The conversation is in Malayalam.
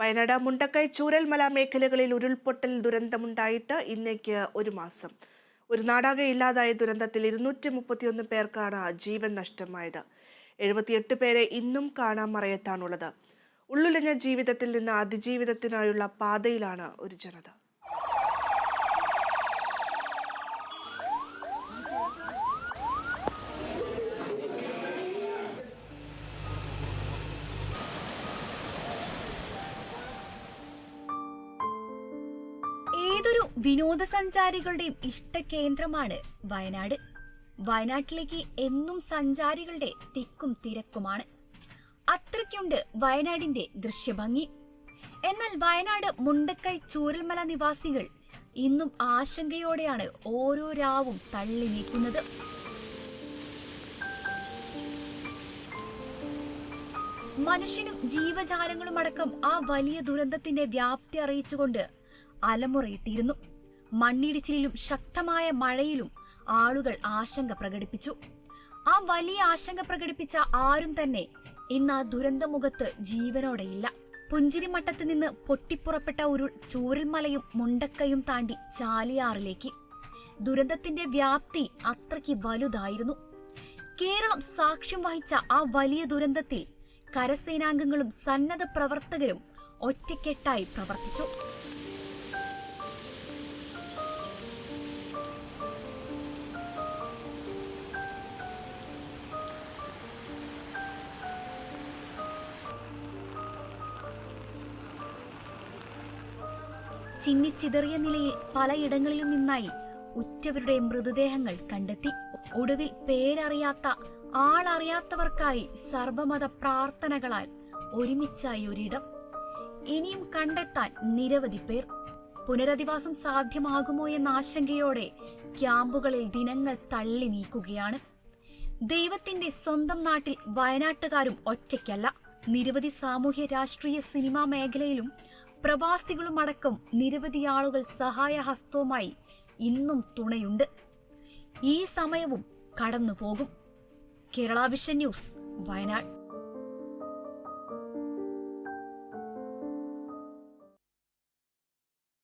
വയനാട് മുണ്ടക്കൈ ചൂരൽമല മേഖലകളിൽ ഉരുൾപൊട്ടൽ ദുരന്തമുണ്ടായിട്ട് ഇന്നേക്ക് ഒരു മാസം. ഒരു നാടാകെ ഇല്ലാതായ ദുരന്തത്തിൽ ഇരുന്നൂറ്റി മുപ്പത്തിയൊന്ന് പേർക്കാണ് ജീവൻ നഷ്ടമായത്. എഴുപത്തിയെട്ട് പേരെ ഇന്നും കാണാൻ മറയത്താണുള്ളത്. ഉള്ളുലഞ്ഞ ജീവിതത്തിൽ നിന്ന് അതിജീവിതത്തിനായുള്ള പാതയിലാണ് ഒരു ജനത. വിനോദസഞ്ചാരികളുടെയും ഇഷ്ടകേന്ദ്രമാണ് വയനാട്. വയനാട്ടിലേക്ക് എന്നും സഞ്ചാരികളുടെ തിക്കും തിരക്കുമാണ്. അത്രയ്ക്കുണ്ട് വയനാടിന്റെ ദൃശ്യഭംഗി. എന്നാൽ വയനാട് മുണ്ടക്കൈ ചൂരൽമല നിവാസികൾ ഇന്നും ആശങ്കയോടെയാണ് ഓരോ രാവും തള്ളി നീക്കുന്നത്. മനുഷ്യനും ജീവജാലങ്ങളും അടക്കം ആ വലിയ ദുരന്തത്തിന്റെ വ്യാപ്തി അറിയിച്ചുകൊണ്ട് അലമുറയിട്ടിരുന്നു. മണ്ണിടിച്ചിലിലും ശക്തമായ മഴയിലും ആളുകൾ ആശങ്ക പ്രകടിപ്പിച്ചു. ആ വലിയ ആശങ്ക പ്രകടിപ്പിച്ച ആരും തന്നെ ഇന്ന് ആ ദുരന്തമുഖത്ത് ജീവനോടെയില്ല. പുഞ്ചിരിമട്ടത്ത് നിന്ന് പൊട്ടിപ്പുറപ്പെട്ട ഉരുൾ ചൂരൽമലയും മുണ്ടക്കയും താണ്ടി ചാലിയാറിലേക്ക്. ദുരന്തത്തിന്റെ വ്യാപ്തി അത്രയ്ക്ക് വലുതായിരുന്നു. കേരളം സാക്ഷ്യം വഹിച്ച ആ വലിയ ദുരന്തത്തിൽ കരസേനാംഗങ്ങളും സന്നദ്ധ പ്രവർത്തകരും ഒറ്റക്കെട്ടായി പ്രവർത്തിച്ചു. ചിന്നിച്ചിതറിയ നിലയിൽ പലയിടങ്ങളിലും നിന്നായി ഉറ്റവരുടെ മൃതദേഹങ്ങൾ കണ്ടെത്തി. ഒടുവിൽ പേരറിയാത്ത ആളറിയാത്തവർക്കായി സർവമത പ്രാർത്ഥനകളാൽ ഒരുമിച്ചായി ഒരിടം. ഇനിയും കണ്ടെത്താൻ നിരവധി പേർ. പുനരധിവാസം സാധ്യമാകുമോ എന്ന ആശങ്കയോടെ ക്യാമ്പുകളിൽ ദിനങ്ങൾ തള്ളി നീക്കുകയാണ്. ദൈവത്തിന്റെ സ്വന്തം നാട്ടിൽ വയനാട്ടുകാരും ഒറ്റയ്ക്കല്ല. നിരവധി സാമൂഹ്യ രാഷ്ട്രീയ സിനിമാ മേഖലയിലും പ്രവാസികളുമടക്കം നിരവധി ആളുകൾ സഹായഹസ്തവുമായി ഇന്നും തുണയുണ്ട്. ഈ സമയവും കടന്നുപോകും. Kerala vision news Wayanad.